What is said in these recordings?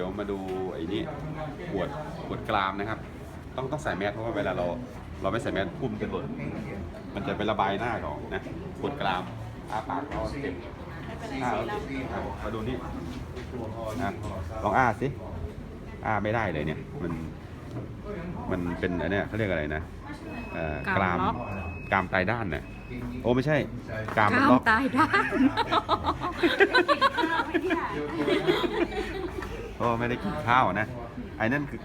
ดี๋ยวมาดูไอ้นี่ปวดปวดกรามนะครับ ต้องต้องใส่แมสเพราะว่าเวลาเรา เราไม่ใส่แมสพุ่มจะหล่นมันจะไประบายหน้าก่อนนะปวดกรามอ้าปากเราเจ็บหน้าเราเจ็บครับมาดูนี่นะลองอ้าสิอ้าไม่ได้เลยเนี่ยมันมันเป็นอันเนี้ยเขาเรียกอะไรนะเอ่อกรามรามล็อกกรามตายด้านเนี่ยโอ้ไม่ใช่กรามกมันล้ามล็อกตายด้าน โอ้ไม่ได้กินข้าวนะไอ้นั่นคือ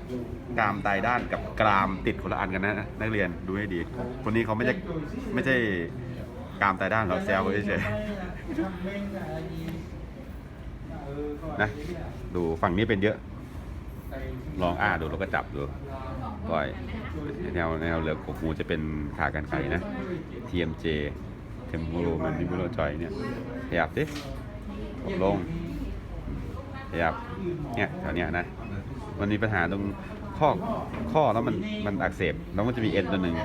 กรามตายด้านกับกรามติดคนละอันกันนะนักเรียนดูให้ดี คนนี้เขาไม่ใช่ไม่ใช่กรามตายด้านเราแซวเฉยๆนะดูฝั่งนี้เป็นเยอะ ลองอ้าดูแล้วก็จับดูปล่อยแนวแนวเหลือกกูจะเป็นขากันไก่นะ TMJ เทมโมโรมันดิโมโรจอยเนี่ยขยับดิลง ขยับเนี่ยแถวเนี้ยนะ มันมีปัญหาตรงข้อข้อแล้วมันมันอักเสบแล้วมันจะมีเอ็นตัวหนึ่ง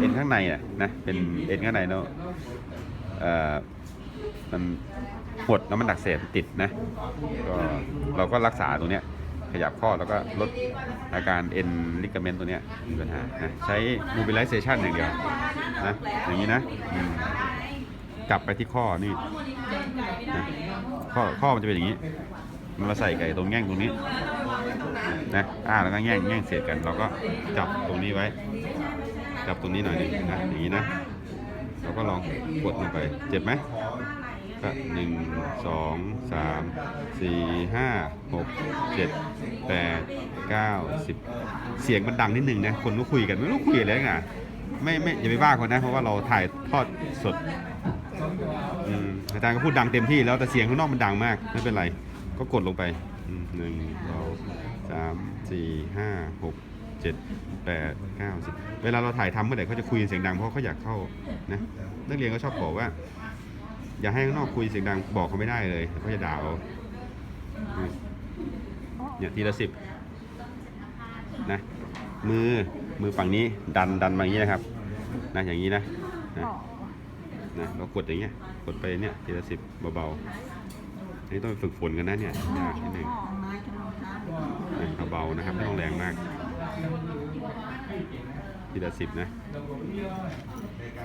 เอ็นข้างในน่ะนะเป็นเอ็นข้างในเนาะเอ่อมันปวดแล้วมันอักเสบติดนะก็เราก็รักษาตรงเนี้ยขยับข้อแล้วก็ลดอาการเอ็นลิกาเมนต์ตัวเนี้ยมีปัญหานะใช้ mobilization อย่างเดียวนะอย่างนี้นะกลับไปที่ข้อนี่นะข้อข้อมันจะเป็นอย่างนี้ มันมาใส่ไก่ตรงแง่งตรงนี้นะอ่าแล้วก็แง่งแง่งเสียดกัน เราก็จับตรงนี้ไว้ จับตรงนี้หน่อยนึงนะอย่างนี้นะเราก็ลองกดลงไป เจ็บไหมก็หนึ่งสองสามสี่ห้าหกเจ็ดแปดเก้าสิบเสียงมันดังนิดนึงนะคนก็คุยกันไม่รู้คุยอะไรกันไม่ไม่อย่าไปว่าคนนะเพราะว่าเราถ่ายทอดสดอืมอาจารย์ก็พูดดังเต็มที่แล้วแต่เสียงข้างนอกมันดังมากไม่เป็นไร ก็กดลงไปหนึ่งสองสามสี่ห้าหกเจ็ดแปดเก้าสิบเวลาเราถ่ายทำเมื่อไหร่เขาจะคุยเสียงดังเพราะเขาอยากเข้านะนักเรียนก็ชอบบอกว่า อย่าให้ข้างนอกคุยเสียงดังบอกเขาไม่ได้เลยเขาจะด่าเอาเนี่ยทีละสิบนะมือมือฝั่งนี้ดันดันมาอย่างนี้นะครับนะอย่างนี้นะนะนะเรากดอย่างเงี้ยกดไปเนี่ยทีละสิบเบาๆ นนี้ต้องไปฝึกฝนกันนะเนี่ยยากนิดนึงนะเบาๆนะครับไม่ต้องแรงมากทีละสิบนะ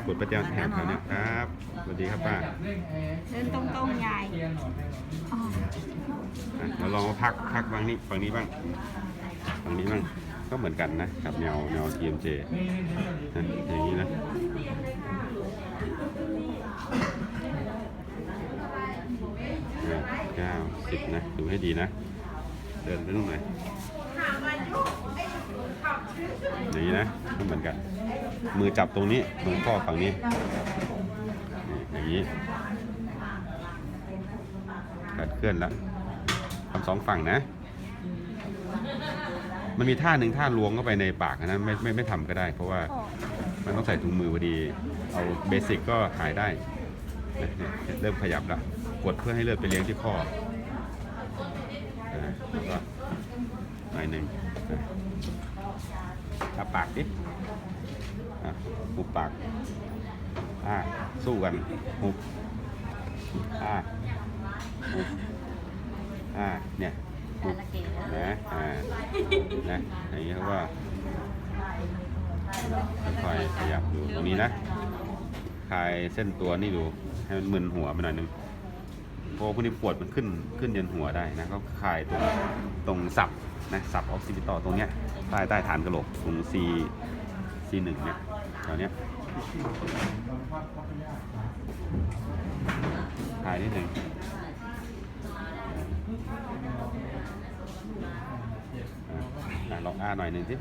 กดประจำแถบแถวเนี้ยครับสวัสดีครับป้าเดินตรงๆใหญ่อ๋ออะเราลองมาพักพักฝั่งนี้ฝั่งนี้บ้างฝั่งนี้บ้างก็เหมือนกันนะกับแนวแนว TMJ นะอย่างนี้นะอะเก้า สิบนะ ดูให้ดีนะ เดินไปตรงไหนอย่างนี้นะก็เหมือนกัน มือจับตรงนี้มือข้อฝั่งนี้นี่อย่างนี้การเคลื่อนแล้วทำสองฝั่งนะ มันมีท่าหนึ่งท่าล้วงเข้าไปในปากนะไม่ไม่ไม่ทำก็ได้ เพราะว่ามันต้องใส่ถุงมือพอดี เอาเบสิกก็หายได้ เริ่มขยับแล้วกดเพื่อให้เลือดไปเลี้ยงที่ข้อ แล้วก็หน่อยหนึ่งอะอาปากดิอะหุบปาก อ่า สู้กันหุบอ่าหุบอ่า เนี่ยหุบนะอ่า นะอย่างนี้เขาว่าค่อยๆขยับดูตรงนี้นะคลายเส้นตัวนี่ดู ให้มันมึนหัวไปหน่อยนึง เพราะพวกนี้ปวดมันขึ้นขึ้นยันหัวได้นะก็คลายตรงตรงสับนะสับออกซิปิตอตรงเนี้ยใต้ใต้ฐานกระโหลกตรง C C หนึ่งเนี่ยแถวเนี้ยคลายนิดนึงอะลองอ้าหน่อยหนึ่งสิ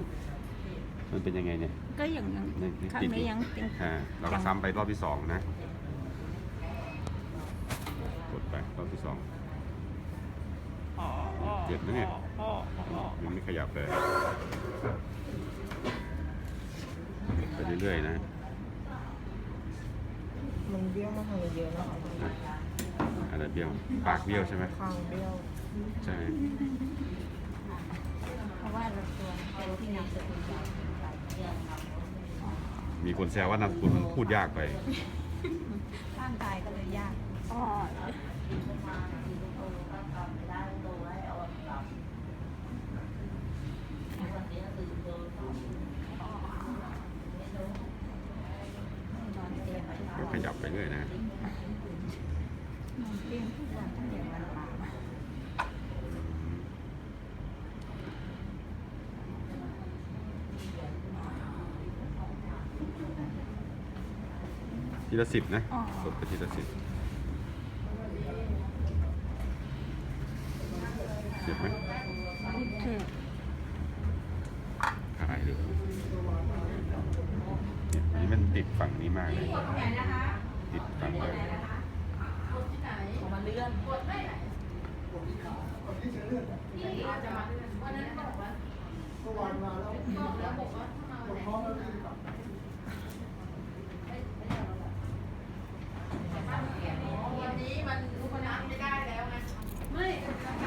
มันเป็นยังไงเนี่ยก็อย่างนั้นนี่นี่ครั้งติดนี้ยังติดอ่าเราก็ซ้ำไปรอบที่สองนะ กดไปรอบที่สองเจ็บนะเนี่ยยังไม่ขยับเลยไปเรื่อยๆนะ มันเบี้ยวมาทางเยอะนะคะอะอะไรเบี้ยว ปากเบี้ยวใช่ไหมคางเบี้ยว ใช่เพราะว่าเราตัวเป็นที่นำสกุลใหญ่มีคนแซวว่านามสกุลมันพูดยากไปร่างกายก็เลยยากอ๋อ ขยับไปเรื่อยนะทีละสิบนะสดไปทีละสิบ เจ็บไหมคือหายเลยเนี่ยอันนี้มันติดฝั่งนี้มากเลย ติดฝั่งเลยวันนี้มันลูกคณะไม่ได้แล้วไงไม่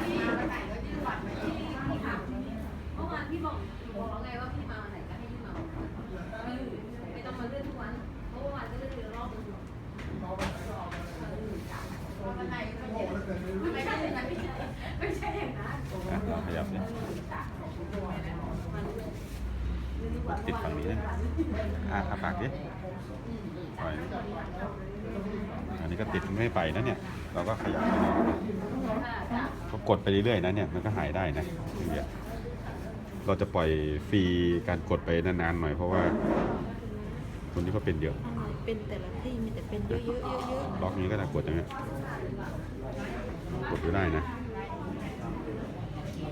พี่มาไหนก็ยื่นบัตรมาที่ พี่ถามเมื่อวานพี่บอกหนูบอกแล้วไงว่าพี่มาวันไหนก็ให้ยื่นมาวันนั้นไม่ไม่ต้องมาเลื่อนทุกวัน เพราะเมื่อวานก็เลื่อนทีละรอบนึง วันไหนก็ไม่ไม่ใช่อย่างนั้นไม่ใช่ไม่ใช่อย่างนั้น อะลองขยับดิติดฝั่งนี้นะอะทาปากดิปล่อยอันนี้ก็ติดไม่ไปนะเนี่ย เราก็ขยับไปเรื่อยก็กดไปเรื่อยๆนะเนี่ย มันก็หายได้นะอย่างเงี้ยเราจะปล่อยฟรีการกดไปนานๆหน่อยเพราะว่าคนที่เขาเป็นเยอะ เป็นแต่ละที่มีแต่เป็นเยอะๆเยอะๆเยอะล็อกนี้ก็จะกดอย่างเงี้ยกดอยู่ได้นะ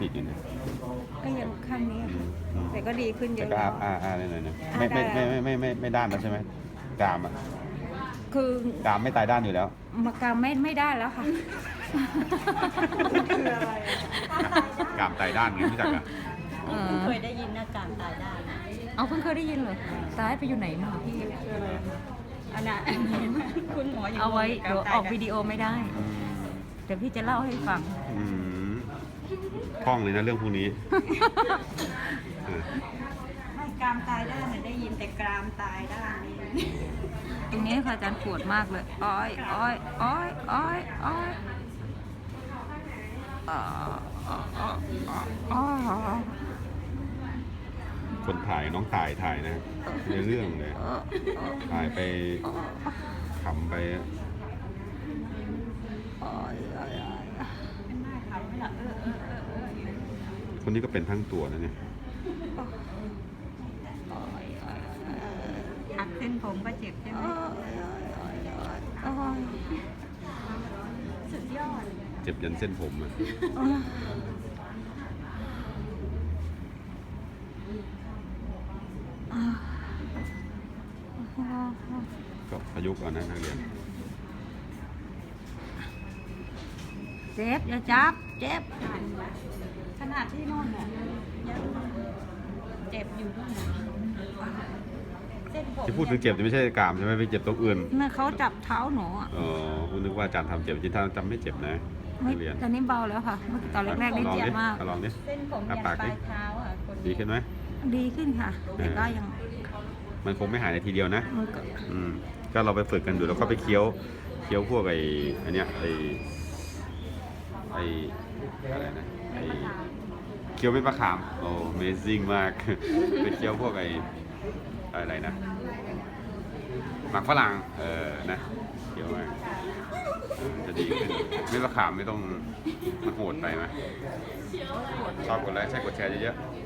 ติดอยู่เนี่ยก็ยังข้างนี้อืมอืมแต่ก็ดีขึ้นเยแต่อะก็แล้อาว อาอาเลยหน่อยนะอ่าไม่ไม่ได้ไม่ไม่ไม่ไม่ไม่ด้านแล้วใช่ไหมกรามอะคือกรามไม่ตายด้านอยู่แล้ว มากางไม่ไม่ได้แล้วค่ะ คืออะไรกรามตายด้านไงรู้จักอะเออเคยได้ยินหน้าการตายได้นะเอาเพิ่งเคยได้ยินเลยตายไปอยู่ไหนมาพี่คืออะไรคะอันนั้นคุณหมออยู่เอาไว้กลเดี๋ยวงออกตายวิดีโอไม่ได้อืมเดี๋ยวพี่จะเล่าให้ฟัง อืม คล่องเลยนะเรื่องพวกนี้เออไม่กรามตายได้เนี่ยได้ยินแต่กรามตายได้นี่ตรงนี้ค่ะอาจารย์ปวดมากเลย อ้อยอ้อยอ้อยอ้อยอ้อยอ่าอ่าอ่าอ่าอ่าคนถ่ายน้องถ่ายถ่ายนะในเรื่องเลยถ่ายไปขำไป เป็นหน้าเขาไม่หรอเออเออเออเอออยู่ คนนี้ก็เป็นทั้งตัวนะเนี่ยหักเส้นผมก็เจ็บใช่ไหมสุดยอด เจ็บยันเส้นผมอะก็พยุกเอานะนักเรียนเจ็บอย่าจับ เจ็บข นาดที่โน่นน่ะยังเจ็บอยู่ด้วยนะเส้นผมที่พูดถึงเจ็บเนี่ยไม่ใช่กรามใช่ไหมไปเจ็บตรงอื่นเมื่อเขาจับเท้าหนูอะอ๋อคุณนึกว่าอาจารย์ทำเจ็บจริงๆจำไม่เจ็บนะไม่นักเรียนตอนนี้เบาแล้วค่ะเมื่อตอนแรกๆนี่ลองเจ็บดิมาก ลองดิ เส้นผมอะยันปากปดิลายเท้าอะคนดีขึ้นไหมดีขึ้นค่ะ แต่ก็ยังมันคงไม่หายในทีเดียวนะมือก็อืมก็เราไปฝึกกันดูแล้วก็ไปเคี้ยวเคี้ยวพวกไอ้อันเนี้ยไอ้ไอ้อะไรนะไอ้ เคี้ยวเป็นมะขาม โอ้ Amazing มาก ไปเคี้ยวพวกไอ้อะไรนะ หมักฝรั่ง เออ นะเคี้ยวมากเออจะดีขึ้นไม่มะขามไม่ต้องมันโหดไปไหมชอบกดไลค์ใช่กดแชร์เยอะๆ